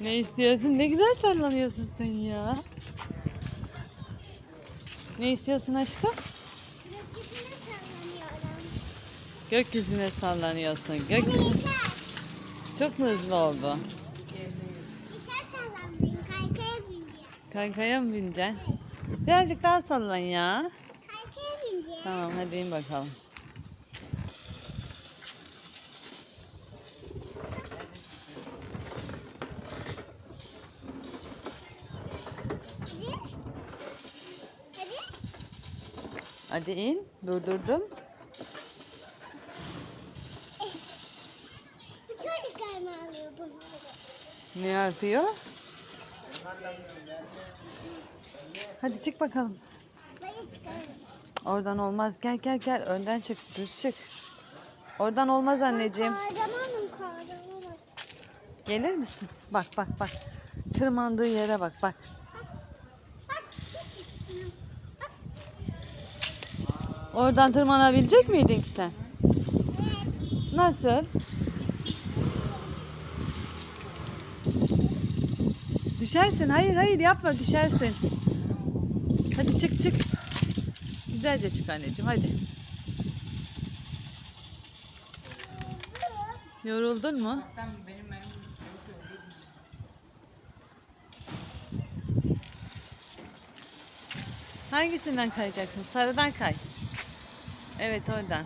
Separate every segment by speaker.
Speaker 1: Ne istiyorsun? Ne güzel sallanıyorsun sen ya. Ne istiyorsun aşkım?
Speaker 2: Gökyüzüne sallanıyorum.
Speaker 1: Gökyüzüne sallanıyorsun. Gökyüzü
Speaker 2: Yeter.
Speaker 1: çok mu hızlı oldu?
Speaker 2: Kaykaya
Speaker 1: mı bineceksin? Birazcık daha sallan ya.
Speaker 2: Kaykaya bineceğim.
Speaker 1: Tamam hadi in bakalım.
Speaker 2: Hadi
Speaker 1: in. Durdurdum.
Speaker 2: Bu çocuklar mı alıyor bunları?
Speaker 1: Ne yapıyor? Hadi çık bakalım.
Speaker 2: Böyle çıkarım.
Speaker 1: Oradan olmaz. Gel gel gel. Önden çık. Düz çık. Oradan olmaz anneciğim.
Speaker 2: Kahramanım kahramanım.
Speaker 1: Gelir misin? Bak bak bak. Tırmandığı yere bak bak.
Speaker 2: Bak hiç.
Speaker 1: Oradan tırmanabilecek miydin ki sen? Nasıl? Düşersin. Hayır hayır yapma düşersin. Hadi çık çık. Güzelce çık anneciğim hadi. Yoruldun mu? Hangisinden kayacaksın? Sarıdan kay. Evet oradan.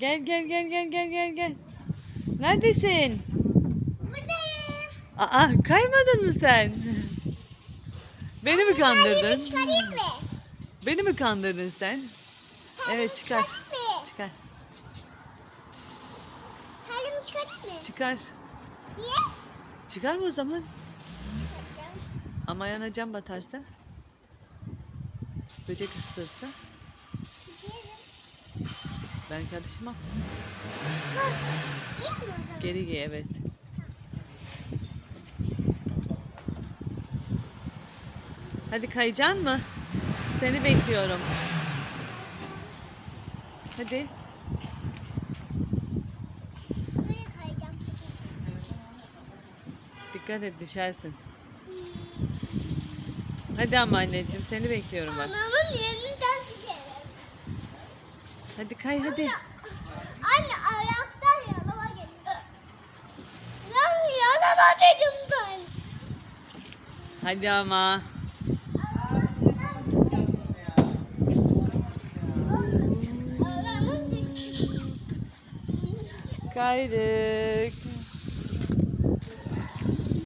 Speaker 1: Gel gel gel gel gel gel gel. Neredesin?
Speaker 2: Buradayım.
Speaker 1: Aa kaymadın mı sen? Beni mi kandırdın?
Speaker 2: Çıkarayım mı?
Speaker 1: Beni mi kandırdın sen? Evet çıkar.
Speaker 2: Çıkarayım mı?
Speaker 1: Çıkar.
Speaker 2: Terliğimi çıkarayım mı?
Speaker 1: Çıkar.
Speaker 2: Niye?
Speaker 1: Çıkar mı o zaman? Ama yanacağım batarsa. Böcek ısırsa. Ben karışmam. Geri giy evet. Hadi kayacaksın mı? Seni bekliyorum. Hadi. Dikkat et düşersin. Hadi ama anneciğim seni bekliyorum bak.
Speaker 2: Anamın yerinden düşerim.
Speaker 1: Hadi kay hadi.
Speaker 2: Anne ayaktan yanıma geliyor. Lan yanıma dedim ben.
Speaker 1: Hadi ama.
Speaker 2: Düştü.
Speaker 1: Kaydık.